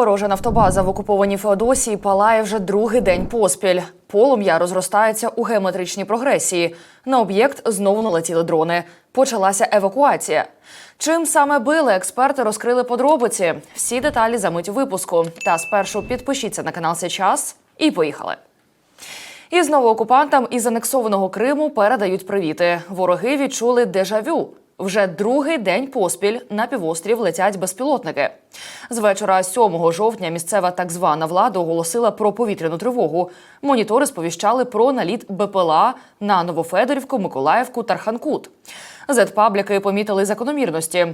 Ворожа нафтобаза в окупованій Феодосії палає вже другий день поспіль. Полум'я розростається у геометричній прогресії. На об'єкт знову налетіли дрони. Почалася евакуація. Чим саме били, експерти розкрили подробиці. Всі деталі за мить випуску. Та спершу підпишіться на канал Сейчас і поїхали. І знову окупантам із анексованого Криму передають привіти. Вороги відчули дежавю. Вже другий день поспіль на півострів летять безпілотники. З вечора 7 жовтня місцева так звана влада оголосила про повітряну тривогу. Монітори сповіщали про наліт БПЛА на Новофедорівку, Миколаївку та Арханкут. Зетпабліки помітили закономірності.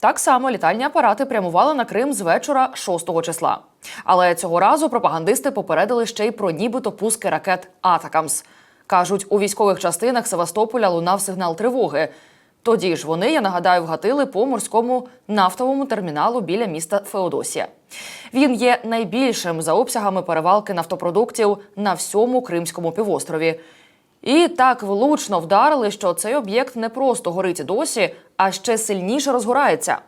Так само літальні апарати прямували на Крим з вечора 6 числа. Але цього разу пропагандисти попередили ще й про нібито пуски ракет Атакамс. Кажуть, у військових частинах Севастополя лунав сигнал тривоги. Тоді ж вони, я нагадаю, вгатили по морському нафтовому терміналу біля міста Феодосія. Він є найбільшим за обсягами перевалки нафтопродуктів на всьому Кримському півострові. І так влучно вдарили, що цей об'єкт не просто горить досі, а ще сильніше розгорається.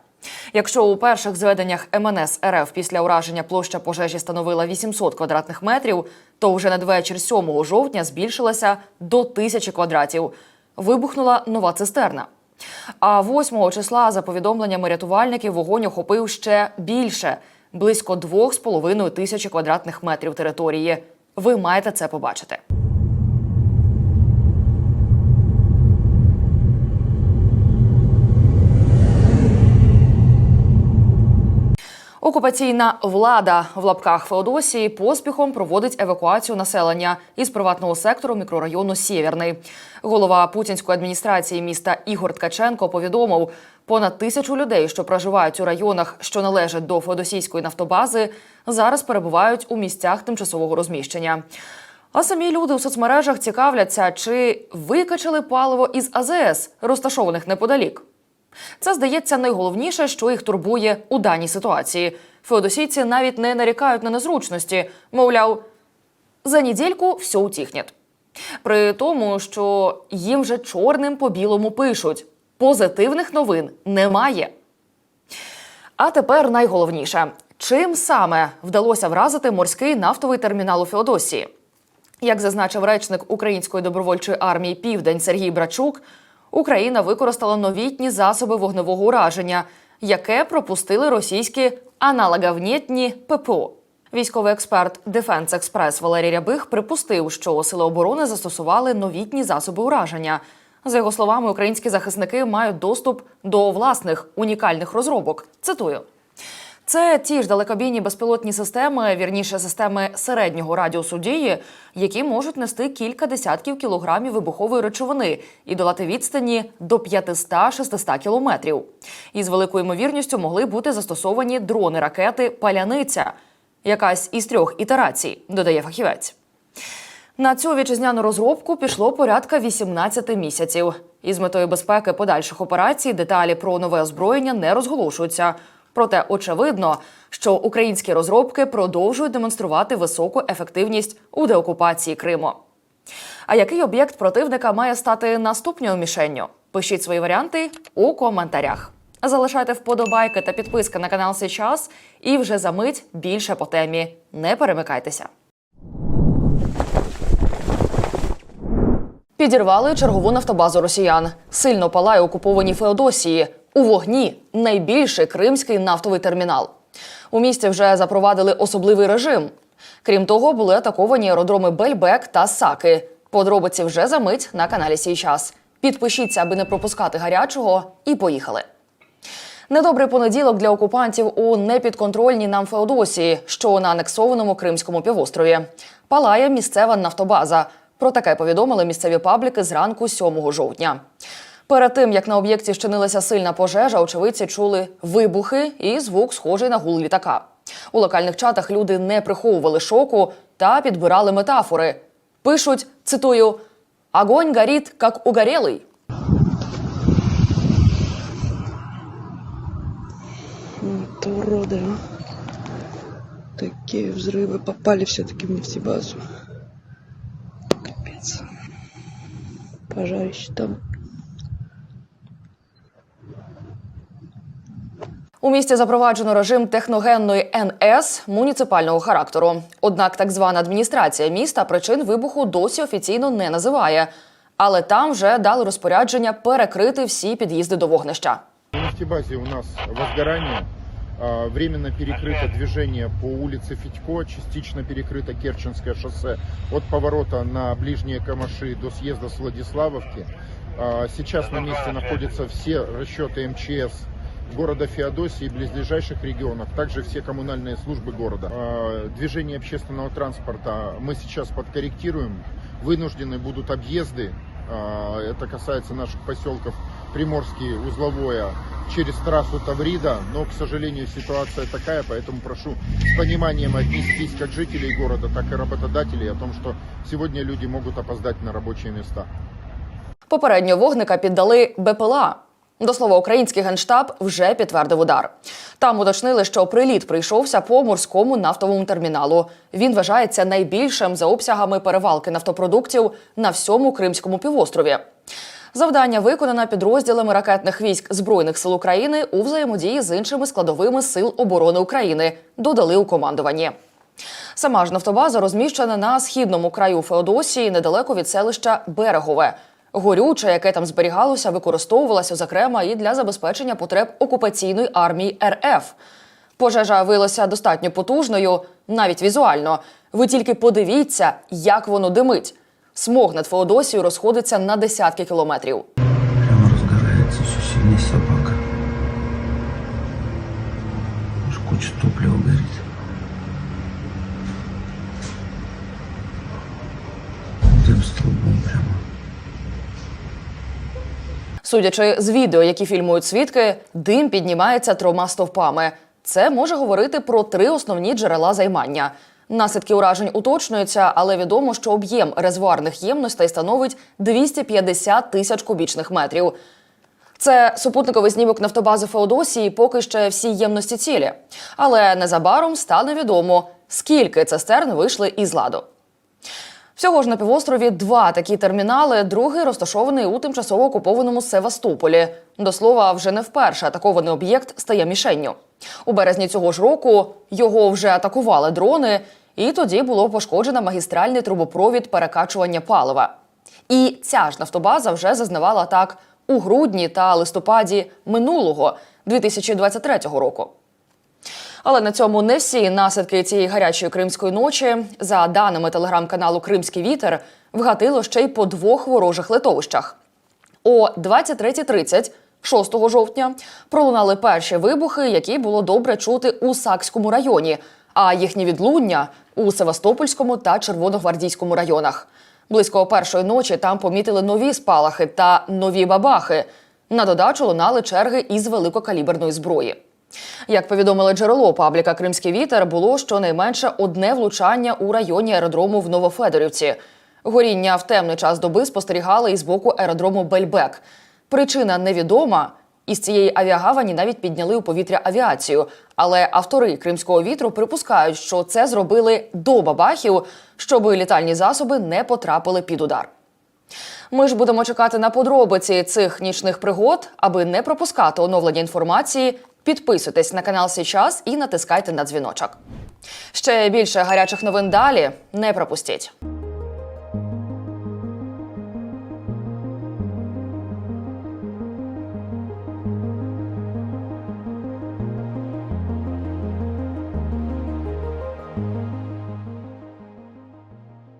Якщо у перших зведеннях МНС РФ після ураження площа пожежі становила 800 квадратних метрів, то вже надвечір 7 жовтня збільшилася до тисячі квадратів. Вибухнула нова цистерна. А 8 числа, за повідомленнями рятувальників, вогонь охопив ще більше близько 2,5 тисячі квадратних метрів території. Ви маєте це побачити. Окупаційна влада в лапках Феодосії поспіхом проводить евакуацію населення із приватного сектору мікрорайону Сєвєрний. Голова путінської адміністрації міста Ігор Ткаченко повідомив, понад тисячу людей, що проживають у районах, що належать до Феодосійської нафтобази, зараз перебувають у місцях тимчасового розміщення. А самі люди у соцмережах цікавляться, чи викачали паливо із АЗС, розташованих неподалік. Це здається найголовніше, що їх турбує у даній ситуації. Феодосійці навіть не нарікають на незручності, мовляв, за недільку все утихне. При тому, що їм вже чорним по білому пишуть: позитивних новин немає. А тепер найголовніше: чим саме вдалося вразити морський нафтовий термінал у Феодосії? Як зазначив речник Української добровольчої армії Південь Сергій Брачук, Україна використала новітні засоби вогневого ураження, яке пропустили російські аналоговнітні ППО. Військовий експерт Дефенс Експрес Валерій Рябих припустив, що сили оборони застосували новітні засоби ураження. За його словами, українські захисники мають доступ до власних унікальних розробок. Цитую. Це ті ж далекобійні безпілотні системи, вірніше системи середнього радіусу дії, які можуть нести кілька десятків кілограмів вибухової речовини і долати відстані до 500-600 кілометрів. І з великою ймовірністю могли бути застосовані дрони ракети Паляниця, якась із трьох ітерацій, додає фахівець. На цю вітчизняну розробку пішло порядка 18 місяців. Із метою безпеки подальших операцій деталі про нове озброєння не розголошуються. Проте очевидно, що українські розробки продовжують демонструвати високу ефективність у деокупації Криму. А який об'єкт противника має стати наступною мішенню? Пишіть свої варіанти у коментарях. Залишайте вподобайки та підписки на канал Сейчас і вже за мить більше по темі. Не перемикайтеся. Підірвали чергову нафтобазу росіян. Сильно палає окуповані Феодосії. У вогні найбільший кримський нафтовий термінал. У місті вже запровадили особливий режим. Крім того, були атаковані аеродроми Бельбек та Саки. Подробиці вже за мить на каналі Сій час. Підпишіться, аби не пропускати гарячого, і поїхали. Недобрий понеділок для окупантів у непідконтрольній нам Феодосії, що на анексованому Кримському півострові. Палає місцева нафтобаза. Про таке повідомили місцеві пабліки зранку 7 жовтня. Перед тим як на об'єкті щинилася сильна пожежа, очевидці чули вибухи і звук, схожий на гул літака. У локальних чатах люди не приховували шоку та підбирали метафори. Пишуть, цитую: Огонь горить, як угорелий. Вот уроды, а. Такие взрывы попали все-таки в нефтебазу. Капец. Пожарище там. У місті запроваджено режим техногенної НС муніципального характеру. Однак так звана адміністрація міста причин вибуху досі офіційно не називає. Але там вже дали розпорядження перекрити всі під'їзди до вогнища. В нефтебазе у нас возгорание. А, Временно перекрыто движение по улице Федько, частично перекрыто Керченское шоссе от поворота на ближние Камаши до съезда с Владиславовки. А, Сейчас на месте находятся все расчеты МЧС города Феодосии и близлежащих регионов, также все коммунальные службы города. А, Движение общественного транспорта мы сейчас подкорректируем. Вынуждены будут объезды. А, Это касается наших поселков Приморский, Узловое, через трассу Таврида. Но, к сожалению, ситуация такая, поэтому прошу с пониманием отнестись как жителей города, так и работодателей о том, что сегодня люди могут опоздать на рабочие места. Попередньо вогника піддали БПЛА. До слова, український генштаб вже підтвердив удар. Там уточнили, що приліт прийшовся по морському нафтовому терміналу. Він вважається найбільшим за обсягами перевалки нафтопродуктів на всьому Кримському півострові. Завдання виконано підрозділами ракетних військ Збройних сил України у взаємодії з іншими складовими сил оборони України. Додали у командуванні. Сама ж нафтобаза розміщена на східному краю Феодосії, недалеко від селища Берегове. Горюче, яке там зберігалося, використовувалося зокрема і для забезпечення потреб окупаційної армії РФ. Пожежа виявилася достатньо потужною, навіть візуально. Ви тільки подивіться, як воно димить. Смог над Феодосією розходиться на десятки кілометрів. Прямо разгорается все сильнее собака. Аж куча топлива горит. Дым столбом прямо. Судячи з відео, які фільмують свідки, дим піднімається трьома стовпами. Це може говорити про три основні джерела займання. Наслідки уражень уточнюються, але відомо, що об'єм резервуарних ємностей становить 250 тисяч кубічних метрів. Це супутниковий знімок нафтобази Феодосії, поки ще всі ємності цілі. Але незабаром стане відомо, скільки цистерн вийшли із ладу. Всього ж на півострові два такі термінали. Другий розташований у тимчасово окупованому Севастополі. До слова, вже не вперше атакований об'єкт стає мішенню. У березні цього ж року його вже атакували дрони, і тоді було пошкоджено магістральний трубопровід перекачування палива. І ця ж нафтобаза вже зазнавала атак у грудні та листопаді минулого 2023 року. Але на цьому не всі наслідки цієї гарячої кримської ночі. За даними телеграм-каналу Кримський вітер, вгатило ще й по двох ворожих литовищах. О 23.30 6 жовтня пролунали перші вибухи, які було добре чути у Сакському районі, а їхні відлуння у Севастопольському та Червоногвардійському районах. Близько першої ночі там помітили нові спалахи та нові бабахи. На додачу лунали черги із великокаліберної зброї. Як повідомили джерело пабліка Кримський вітер, було щонайменше одне влучання у районі аеродрому в Новофедорівці. Горіння в темний час доби спостерігали із боку аеродрому Бельбек. Причина невідома. Із цієї авіагавані навіть підняли у повітря авіацію. Але автори кримського вітру припускають, що це зробили до бабахів, щоб літальні засоби не потрапили під удар. Ми ж будемо чекати на подробиці цих нічних пригод, аби не пропускати оновлення інформації. Підписуйтесь на канал Січас і натискайте на дзвіночок. Ще більше гарячих новин далі. Не пропустіть.